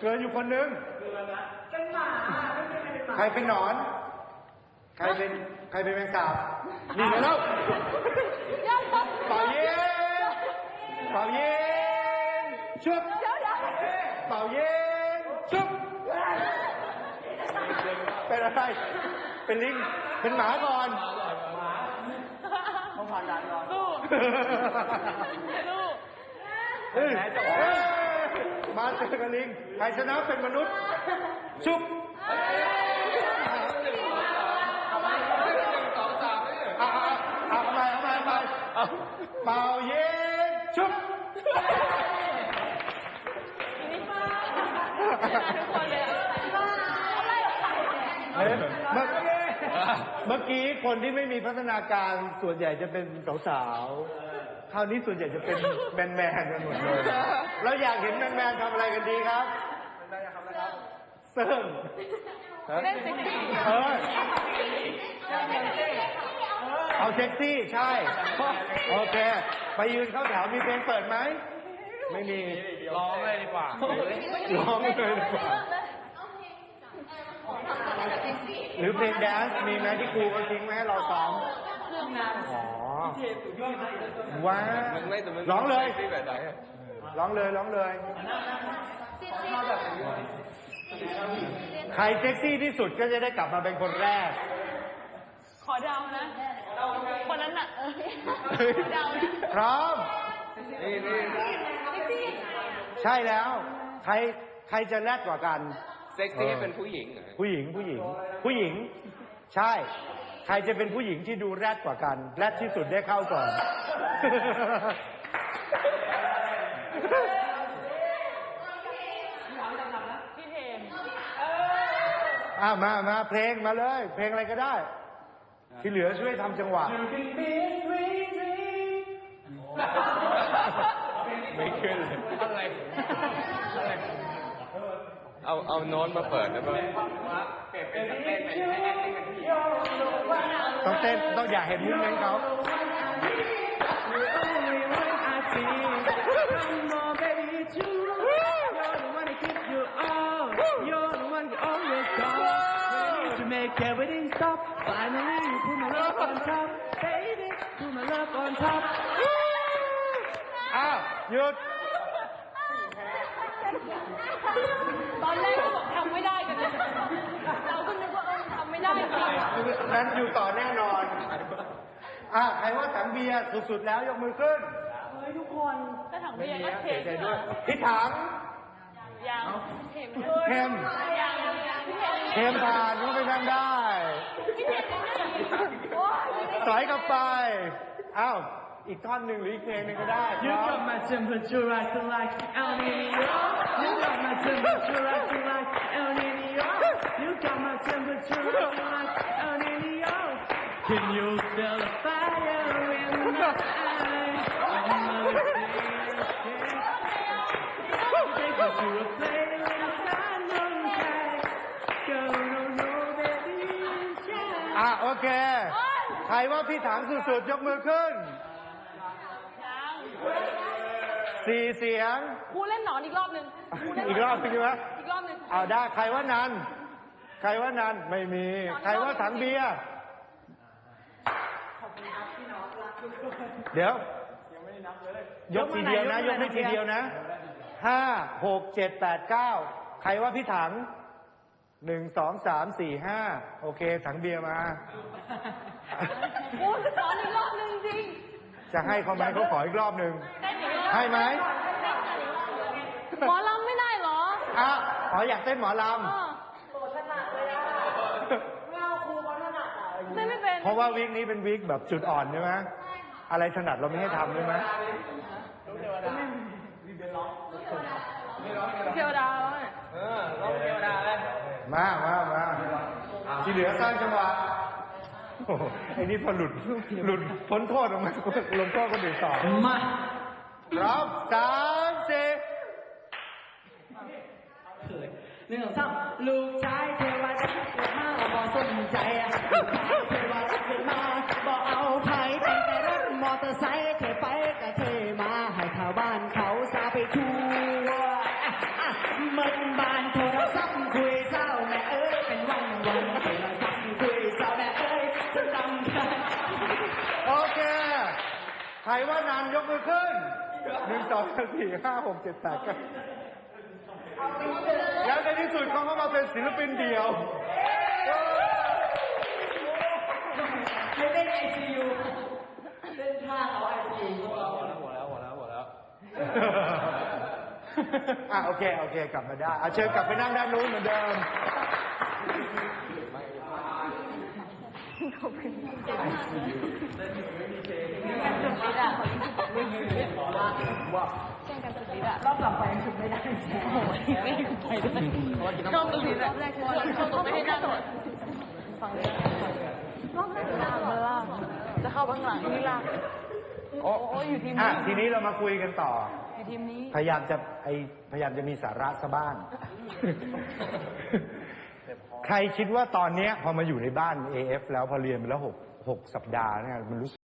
เกินอยู่คนนึง เป็นหมาไม่ใช่เป็นหมาใครเป็นหนอน ใครเป็นใครเป็นแมงสาบนี่ไงแล้วยังเป่าเย็นเป่าเย็นชุบเดี๋ยวเดี๋ยวเป่าเย็นชุบเป็นอะไร เป็นลิง เป็นหมาก่อนเขาผ่านด่านก่อนสู้สู้เอ้ยเอ้ย มาเจอกับลิงใครชนะเป็นมนุษย์ ชุบเอาเอาเอาเอาไปเอาไปเอาไปเอาเป่าเย็นชุบทุกคนเลยอะอะไรอะเอ้ยเมื่อเมื่อกี้คนที่ไม่มีพัฒนาการส่วนใหญ่จะเป็นสาวๆ คราวนี้ส่วนใหญ่จะเป็นแมนแมนๆกันหมดเลยเราอยากเห็นแมนแมนๆทำอะไรกันดีครับเซิร์งเล่นเซ็กซี่เออเอาเซ็กซี่ใช่ โอเค ไปยืนเข้าแถวมีเพลงเปิดไหม ไม่มี ร้องเลยดีกว่า ร้องเลยดีกว่าหรือเพลงแดนซ์มีไหมที่ครูเขาทิ้งไว้ให้เราซ้อม เครื่องงานอ๋อว้ามันไม่แต่มันร้องเลยที่แบบไหนอะร้องเลยร้องเลยใครเซ็กซี่ที่สุดก็จะได้กลับมาเป็นคนแรก ขอเดานะคนนั้นน่ะเออเดานะพร้อมนี่นี่เซ็กซี่ใช่แล้ว ใครใครจะแรกกว่ากัน เซ็กซี่เป็นผู้หญิงเหรอผู้หญิงผู้หญิง ผู้หญิง ใช่ ใครจะเป็นผู้หญิงที่ดูแรดกว่ากัน แรดที่สุดได้เข้าก่อน พี่เทมอ่ามามาเพลงมาเลย เพลงอะไรก็ได้ ที่เหลือช่วยทำจังหวะ ไม่ขึ้นเลยอะไรอะไรเอาเอาโน้ตมาเปิดได้ป่ะ ต้องเต้นต้องอยากเห็นมุ้งเม้นเขา To make everything stop Finally you put my love on top Baby put my love on top อ้าวหยุดตอนแรกก็บอก ทำไม่ได้กันเลยเราก็นึกว่าเออทำไม่ได้จริงนั้นอยู่ต่อแน่นอน อะใครว่าถังเบียร์สุดๆแล้วยกมือขึ้น เฮ้ยทุกคนถ้าถังเบียร์ก็เทเสียใจขึ้นด้วยมาพี่ถังยังเทมเทมยังยังพี่เทมเทมผ่านก็ไปนั่งได้พี่เทมยังได้อีกโอ้ยสอยกลับไปอ้าวอีกท่อนหนึ่งหรืออีกเพลงหนึ่งก็ได้พ You ร้อ got ม my temperature rising like El Nino You got my temperature rising like El Nino You got my temperature rising like El Nino Can you feel the fire in my eyes? I'm a Take you to a place I know inside Girl, don't know baby inside อ่ะโอเค ใครว่าพี่ถังสุดๆ ยกมือขึ้น ยัง สี่เสียง ครูเล่นหนอนอีกรอบหนึ่งคเล่นหนนอีกรอบหนึ่งใช่ไหม อีกรอบหนึ่งเอาได้ใครว่านัน ใครว่านันไม่มี ใครว่าถังเบียร์เดี๋ยว ยกทีเดียวนะ ยกไม่ทีเดียวนะห้าหกเจ็ดแปดเก้าใครว่าพี่ถังหนึ่งสองสามสี่ห้าโอเค ถังเบียร์มา ครูสอนอีกรอบหนึ่งจริงจะให้เขาไหมเขาขออีกรอบหนึ่งเต้นอีกรอบ ให้ไหมหมอลำไม่ได้เหรออะขออยากเต้นหมอลเออเต้นไม่เป็นำ เพราะว่าวิกนี้เป็นวิกแบบจุดอ่อนใช่ไหมอะไรถนัดเราไม่ให้ทำใช่ไหมเทวดาแล้วเนี่ยเออร้องเทวดาเลยมามามาที่เหลือสร้างจังหวะโอ้โหไอ้นี่พอหลุดหลุดพ้นโทษออกมาลงโทษคนอื่นต่อ มา พร้อมสามสี่หนึ่งสองสามลูกชายเทวดาเกิดมาบอกสนใจอะลูกชายเทวดาเกิดมาบอกเอาไผ่แต่งแต่รถมอเตอร์ไซค์เทไปกะเทมาให้ชาวบ้านเขาซาไปทั่วอะอะมันบานโทรศัพท์คุยเศร้าแม่เอ้ยเป็นวันวันโทรศัพท์คุยเศร้าแม่เอ้ยจะลำคาญ โอเค ใครว่านานยกมือขึ้น หนึ่งสองสามสี่ห้าหกเจ็ดแปดเก้าแล้วในที่สุดเขาก็มาเป็นศิลปินเดี่ยวไม่เป็นไอซียูเป็นท่าเอาไอซียูหมดแล้วหมดแล้วหมดแล้วอะโอเคโอเคกลับมาได้เอาเชิญกลับไปนั่งด้านนู้นเหมือนเดิม รอบหลังไปถึงไม่ได้โอ้ยไม่ได้ไปด้วยชอบตรงนี้แหละแรกชอบชอบไม่ให้นั่งฟังเลยรอบแรกลากมาลากจะเข้าข้างหลังนี่ลากโอ้โอ้อยู่ทีมอะนี้ทีนี้เรามาคุยกันต่ออยู่ทีมนี้ พยายามจะไอพยายามจะมีสาระซะบ้างใครคิดว่าตอนเนี้ยพอมาอยู่ในบ้าน AF แล้วพอเรียนไปแล้วหกหกสัปดาห์เนี่ยมันรู้สึก